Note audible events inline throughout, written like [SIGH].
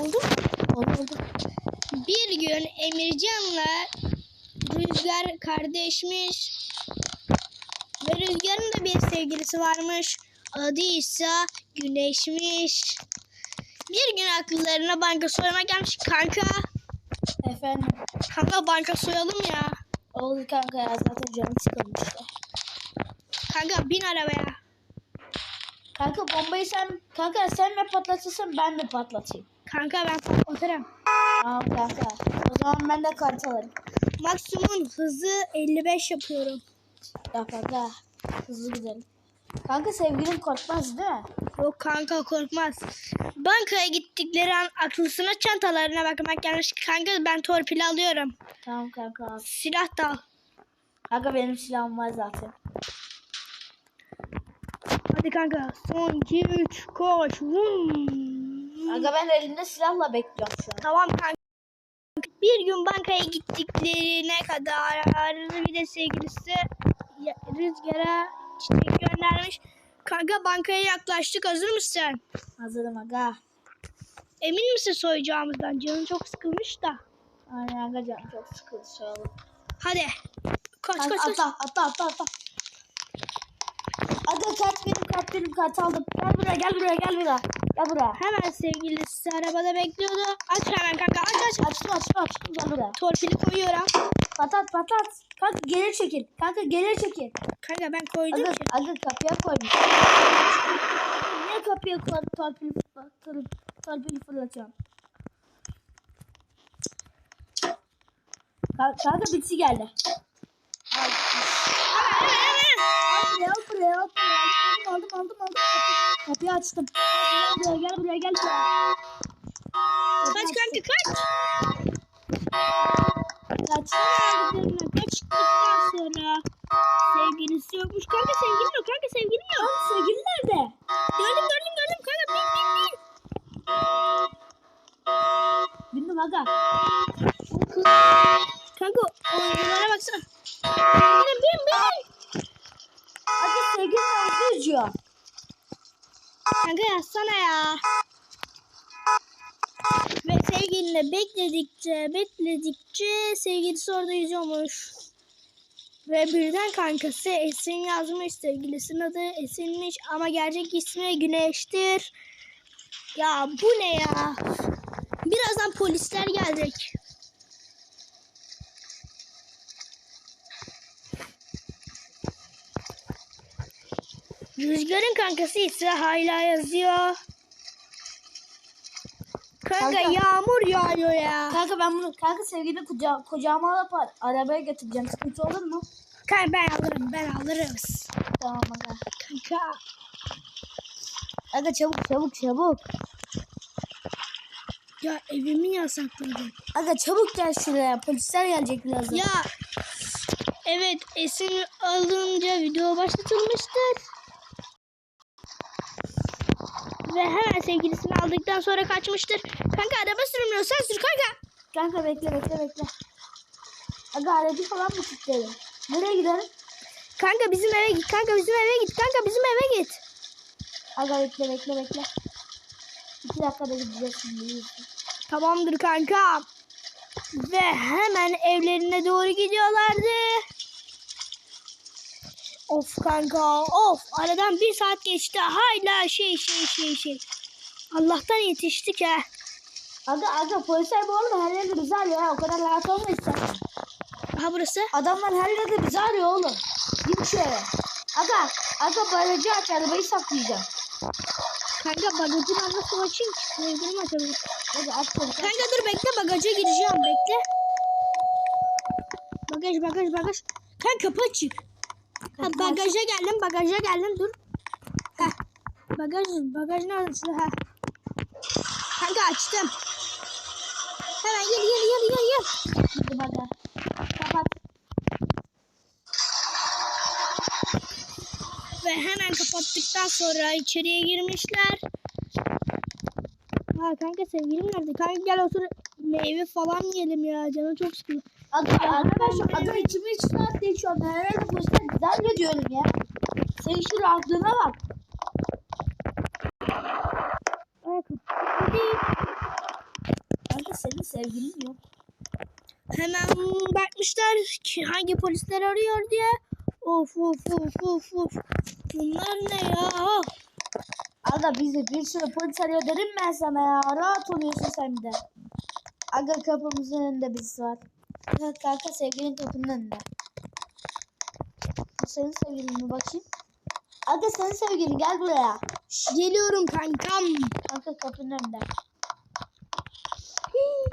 Oldu mu? Oldu oldu. Bir gün Emircan'la Rüzgar kardeşmiş. Ve Rüzgar'ın da bir sevgilisi varmış. Adı ise Güneşmiş. Bir gün akıllarına banka soymak gelmiş. Kanka, Efendim. kanka banka soyalım ya. Oldu kanka ya zaten canım sıkılmıştı. Kanka bin arabaya. Kanka bombayı sen kanka sen mi patlatırsın ben mi patlatayım? Kanka ben patlatırım. Tamam kanka. O zaman ben de kart alırım. Maksimum hızı 55 yapıyorum. Ya kanka hızlı gidelim. Kanka sevgilim korkmaz değil mi? Yok kanka korkmaz. Bankaya gittikleri an aklısına çantalarına bakmak gelmiş. Kanka ben torpil alıyorum. Tamam kanka. al. Silah da al. Kanka benim silahım var zaten. Hadi kanka. Son 2 3 koş. Vum. Kanka ben elimde silahla bekliyorum şu an. Tamam kanka. Bir gün bankaya gittiklerine kadar bir de sevgilisi Rüzgar'a çiçek göndermiş. Kanka bankaya yaklaştık. Hazır mısın? Hazırım aga. Emin misin soyacağımızdan? Canın çok sıkılmış da. Aynen aga canım çok sıkıldı şu an. Hadi. Koş Kanka koş koş. atla atla atla atla. Aga kart benim kart benim kart aldım. Gel buraya gel buraya gel buraya. Gel buraya. Hemen sevgilisi arabada bekliyordu. Aç hemen kanka aç aç. Açtım açtım açtım gel buraya. Torpili koyuyorum. Patlat patlat. Kanka geri çekil. Kanka geri çekil. Kanka ben koydum Aga, ki. aga kapıya koymuş. Niye kapıya koy, torpil, torpil, torpil fırlatıyorum? Ka- Kanka bitsi geldi. Al. Al buraya, al buraya, al buraya. Aldım, aldım, aldım. Kapıyı, açtım. Gel buraya, gel buraya, gel buraya. Kaç kanka kaç. Kaç. Aldıklarına kaçtıktan sonra sevgilisi yokmuş. Kanka sevgilin yok kanka sevgilin yok. Lan sevgili nerede? Gördüm gördüm gördüm kanka bin bin bin. Bindim aga. Kanka oyunculara baksana. Bin bin bin. Hadi sevgili nerede yüzüyor? Kanka yazsana ya. Ve sevgilinle bekledikçe bekledikçe sevgilisi orada yüzüyormuş. Ve birden kankası Esin yazmış. Sevgilisinin adı Esin'miş ama gerçek ismi Güneş'tir. Ya bu ne ya? Birazdan polisler gelecek. Rüzgar'ın kankası ise hala yazıyor. Kanka, Kanka. yağmur yağıyor ya. Kanka ben bunu kanka sevgili kuca kucağıma alıp ar- arabaya götüreceğim. Sıkıntı olur mu? Kanka ben alırım ben alırız. Tamam aga. Kanka. Aga çabuk çabuk çabuk. Ya evimi yasakladın. Aga çabuk gel şuraya. Polisler gelecek birazdan. Ya evet Esin alınca video başlatılmıştır. Ve hemen sevgilisini aldıktan sonra kaçmıştır. Kanka araba sürmüyor sen sür kanka. Kanka bekle bekle bekle. Aga aracı falan mı kilitledim? Nereye gidelim? Kanka bizim eve git kanka bizim eve git kanka bizim eve git. Aga bekle bekle bekle. İki dakikada gideceğiz şimdi. Tamamdır kanka. Ve hemen evlerine doğru gidiyorlardı. Of kanka of aradan bir saat geçti hala şey şey şey şey. Allah'tan yetiştik ha. Aga aga polisler bu oğlum her yerde bizi arıyor ha. O kadar rahat olma istersen. Aha burası. Adamlar her yerde bizi arıyor oğlum. Git şöyle. Aga aga barajı aç arabayı saklayacağım. Kanka bagajın nasıl açayım ki? Sevgilim açabilir. Aga aç polis. Kanka dur bekle bagaja gireceğim bekle. Bagaj bagaj bagaj. Kanka kapı açık. Ha, bagaja geldim bagaja geldim dur. Ha. Bagaj bagaj nerede? Ha. Kanka açtım. Hemen gel gel gel gel gel. Hadi aga. Kapat. Ve hemen kapattıktan sonra içeriye girmişler. Ha kanka sevgilim nerede? Kanka gel otur meyve falan yiyelim ya. Canım çok sıkıldı. Arkadaşlar aga içimi rahat değil şu anda. Her yerde polisler bizi arıyor diyorum ya. Sen şu rahatlığına bak. Hadi. senin sevgilin yok. Hemen bakmışlar ki hangi polisler arıyor diye. Of of of of of. Bunlar ne ya? Aga bizi bir sürü polis arıyor dedim ben sana ya. Rahat oluyorsun sen de. Aga kapımızın önünde birisi var. Evet kanka sevgilin kapının önünde. Senin sevgilin bakayım? Aga senin sevgilin gel buraya. Şşş, Geliyorum kankam. kanka kapının önünde. Hii.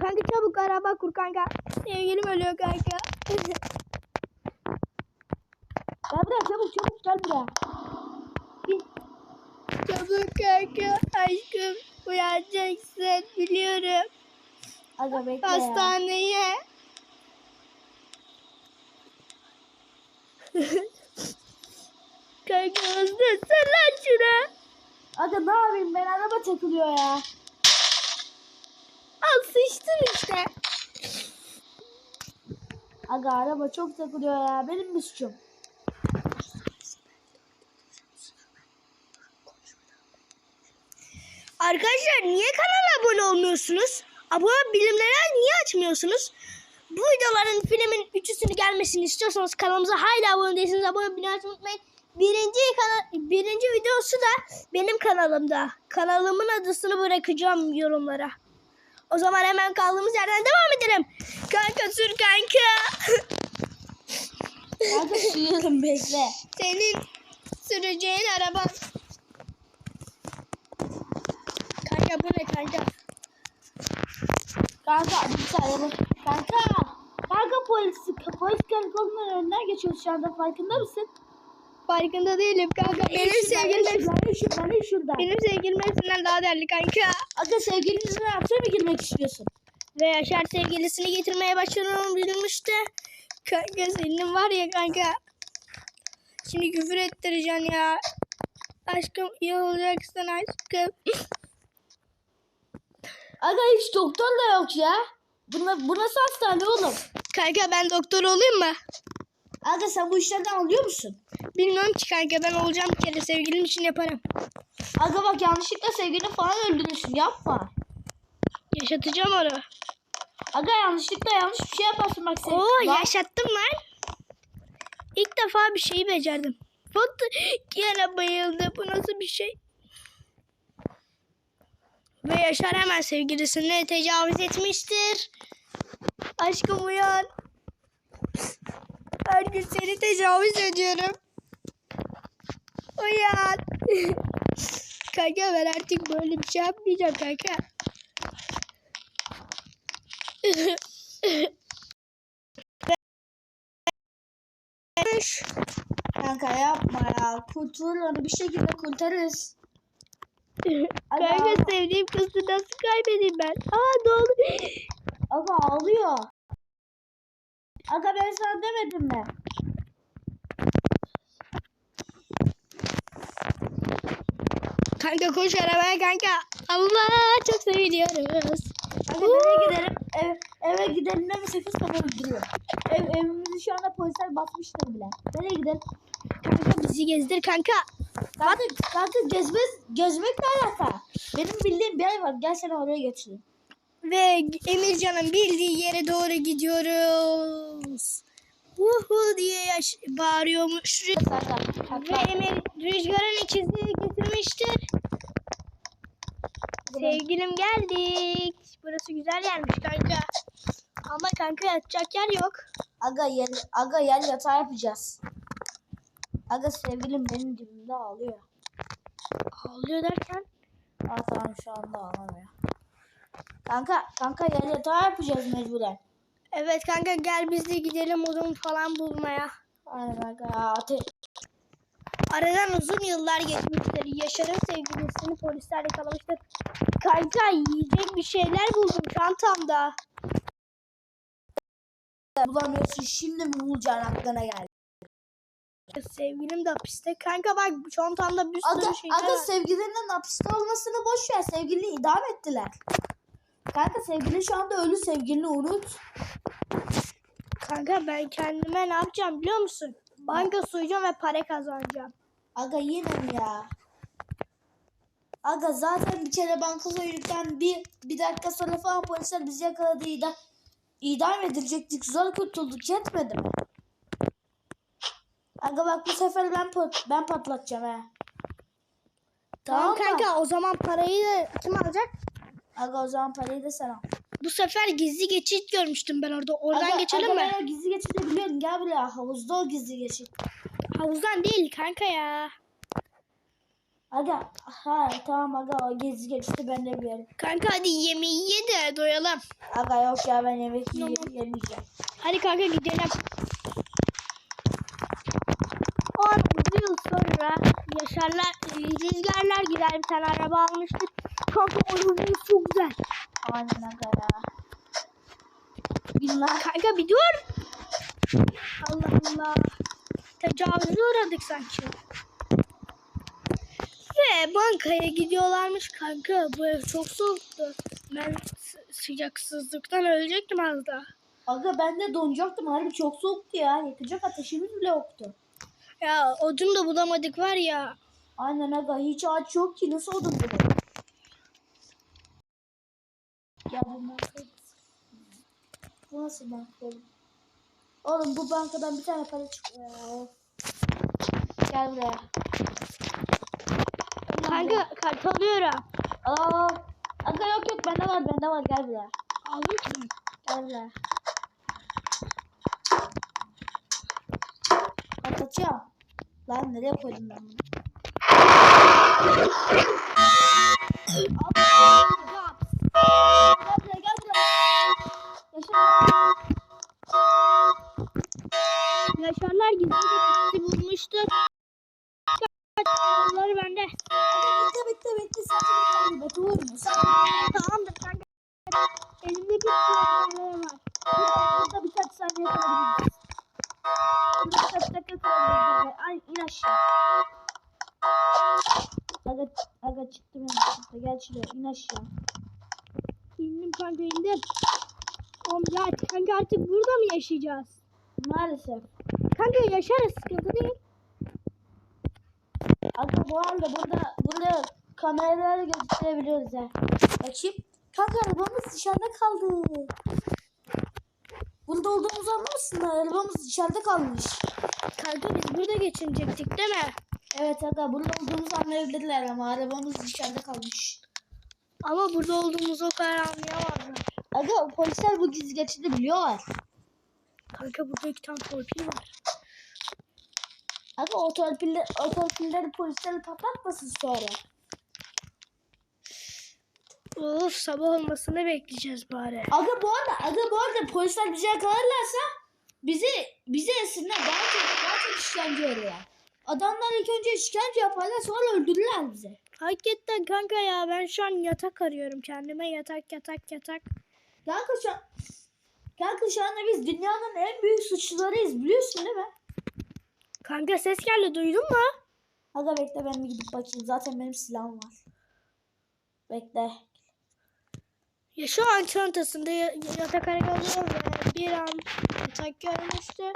Kanka çabuk araba kur kanka. Sevgilim ölüyor kanka. [LAUGHS] Gel buraya çabuk çabuk gel buraya. Çabuk kanka. Aşkım uyanacaksın biliyorum. Aga bekle ya. Kanka hızlı sen lan şuna. Aga ne yapayım ben araba takılıyor ya. Al sıçtın işte. Aga araba çok takılıyor ya. Benim bir suçum. Arkadaşlar niye kanala abone olmuyorsunuz? Abone bilimlere niye açmıyorsunuz? Bu videoların filmin üçüsünü gelmesini istiyorsanız kanalımıza hala abone değilseniz abone olmayı unutmayın. Birinci, kanal, birinci videosu da benim kanalımda. Kanalımın adısını bırakacağım yorumlara. O zaman hemen kaldığımız yerden devam edelim. Kanka sür kanka. Kanka sürüyorum bekle. Senin süreceğin araba. Kanka bu ne kanka? Kanka bir saniye. Kanka. Kanka polis, polis karakolunun önünden geçiyoruz şu anda farkında mısın? Farkında değilim kanka. Benim sevgilim Şuradan, şuradan, şuradan. benim sevgilim hepsinden daha değerli kanka. Aga sevgilinizin hapse mi girmek istiyorsun? Ve Yaşar sevgilisini getirmeye başladığını bilmişti. Kanka senin var ya kanka. Şimdi küfür ettireceksin ya. Aşkım iyi olacaksın aşkım. Aga hiç doktor da yok ya. Buna, bu nasıl hastane oğlum? Kanka ben doktor olayım mı? Aga sen bu işlerden alıyor musun? Bilmiyorum ki kanka ben olacağım bir kere sevgilim için yaparım. Aga bak yanlışlıkla sevgilini falan öldürürsün yapma. Yaşatacağım onu. Aga yanlışlıkla yanlış bir şey yaparsın bak sen. Oo Bak, yaşattım lan. İlk defa bir şeyi becerdim. Foto yine bayıldı. Bu nasıl bir şey? Ve Yaşar hemen sevgilisine tecavüz etmiştir. Aşkım uyan. Her gün seni tecavüz ediyorum. Uyan. [LAUGHS] kanka ben artık böyle bir şey yapmayacağım kanka. [LAUGHS] Kanka yapma ya. Kurtul onu bir şekilde kurtarırız. [LAUGHS] Kanka sevdiğim kızı nasıl kaybedeyim ben? Aa ne oldu? [LAUGHS] aga ağlıyor. Aga ben sana demedim mi? Kanka koş arabaya kanka. Allah çok seviniyoruz. Aga nereye gidelim? Ev, eve gidelim deme sekiz kafa gidiyor. Ev, evimizi şu anda polisler basmıştır bile. Nereye gidelim? Kanka bizi gezdir kanka. Kanka, kanka gezmek, gezmek ne alaka? Benim bildiğim bir yer var. Gel seni oraya götüreyim. Ve Emircan'ın bildiği yere doğru gidiyoruz. Uhu diye yaş bağırıyormuş. Ve. Emir rüzgarın ikizliği getirmiştir. Sevgilim geldik. Burası güzel yermiş kanka. Ama kanka yatacak yer yok. Aga yer, aga yer yatağı yapacağız. Aga sevgilim benim dibimde ağlıyor. Ağlıyor derken. Aa tamam şu anda ağlamıyor. Kanka, kanka yer yatağı yapacağız mecburen. Evet kanka gel biz de gidelim odun falan bulmaya. Aynen kanka. ya, Ate Aradan uzun yıllar geçmiştir. Yaşar'ın sevgilisini polisler yakalamıştır. Kanka yiyecek bir şeyler buldum çantamda. bulamıyorsun şimdi mi bulacaksın aklına geldi? Sevgilim de hapiste. Kanka bak çantamda bir sürü Aga, şey aga var. sevgilinin hapiste olmasını boş ver. Sevgilini idam ettiler. Kanka sevgilin şu anda ölü sevgilini unut. Kanka ben kendime ne yapacağım biliyor musun? Banka soyacağım ve para kazanacağım. Aga yine mi ya? Aga zaten bir kere banka soyduktan bir, bir dakika sonra falan polisler bizi yakaladı idam, idam edilecektik. Zor kurtulduk yetmedi mi? Aga bak bu sefer ben pat, ben patlatacağım he. Tamam, Tamam mı? kanka o zaman parayı da kim alacak? Aga o zaman parayı da sen al. Bu sefer gizli geçit görmüştüm ben orada. Oradan Aga- geçelim aga mi? O gizli geçidi biliyorum. Gel buraya havuzda o gizli geçit. Havuzdan değil kanka ya. Aga ha tamam aga o gizli geçiti ben de biliyorum. Kanka hadi yemeği ye de doyalım. Aga yok ya ben yemek yiyip yemeyeceğim. Hadi kanka gidelim. Yaşarlar, Rüzgarlar gider bir tane araba almıştık. Kanka arabamız çok güzel. Aynen aga ya. Bilmem. Kanka bir dur. Allah Allah. Tecavüze uğradık sanki. Ve bankaya gidiyorlarmış kanka. Bu ev çok soğuktu. Ben sı- sıcaksızlıktan ölecektim az daha. Aga ben de donacaktım. Harbi çok soğuktu ya. Yakacak ateşimiz bile yoktu. Ya odun da bulamadık var ya. Aynen aga hiç ağaç yok ki nasıl odun bulalım? Ya bu banka... Bu nasıl banka oğlum? Oğlum bu bankadan bir tane para çıkıyor ya. Gel buraya. Kanka kart alıyorum. Aa, aga yok yok bende var bende var gel buraya. Aldın ben. Gel buraya. Atacağım. Lan nereye koydum ben bunu? Gel buraya gel buraya. Yaşa. Yaşarlar gizli geçiti bulmuştu. Onları bende. Bekle bekle bekle sen vurma. Sen Tamamdır kanka. Elimde bir sürü var. burada, birkaç saniye kalabiliriz. Birkaç dakika kalabiliriz. Ay in aşağı. Aga, aga çıktım yanlışlıkla. Gel şuraya in aşağı. İndim kanka indim. Oğlum ya kanka artık burada mı yaşayacağız? Maalesef. Kanka yaşarız sıkıntı değil. Aga bu arada burada burada kameralarla gözükebiliyoruz ha. Bakayım. Kanka arabamız dışarıda kaldı. Burada olduğumuzu anlamışsınlar. Arabamız dışarıda kalmış. Kanka biz burada geçinecektik değil mi? Evet aga burada olduğumuzu anlayabilirler ama arabamız dışarıda kalmış. Ama burada olduğumuzu o kadar anlayamazlar. Aga polisler bu gizli geçidi biliyorlar. Kanka burada iki tane torpil var. Aga o torpilleri, o torpilleri polisler patlatmasın sonra. Of sabah olmasını bekleyeceğiz bari. Aga bu arada, aga bu arada polisler bizi yakalarlarsa bizi bizi esinler daha çok daha çok işkence oluyor. Adamlar ilk önce işkence yaparlar sonra öldürürler bizi. Hakikaten kanka ya ben şu an yatak arıyorum kendime yatak yatak yatak. Kanka şu an, kanka şu anda biz dünyanın en büyük suçlularıyız biliyorsun değil mi? Kanka ses geldi duydun mu? Aga bekle ben bir gidip bakayım zaten benim silahım var. Bekle. Ya şu an çantasında ya- yatak ve bir an yatak görmüştü.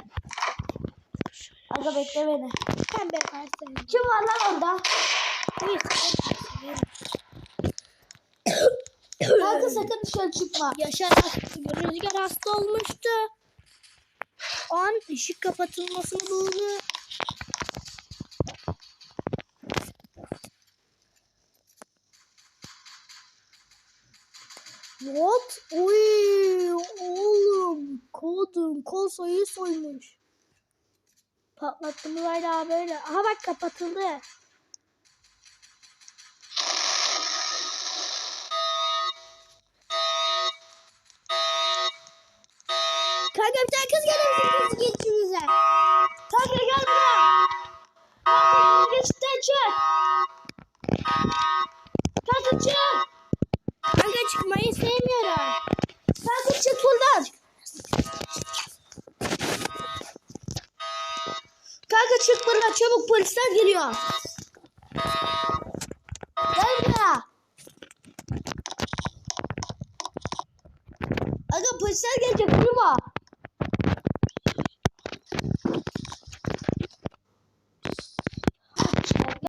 Aga bekle beni. Ben be versene. Kim var lan orada? Uy, Kanka sakın dışarı çıkma. Yaşar Rüzgar hasta olmuştu. O an ışık kapatılmasını buldu. What? Uy, oğlum. Kodum. Kol soyu soymuş. Patlattım daha böyle. Aha bak kapatıldı. Kanka bir tane kız misin kız geçimize? Kanka gel buraya. Kanka geçitten çık. Kanka çık. Kanka çıkmayı sevmiyorum. Polisler geliyor.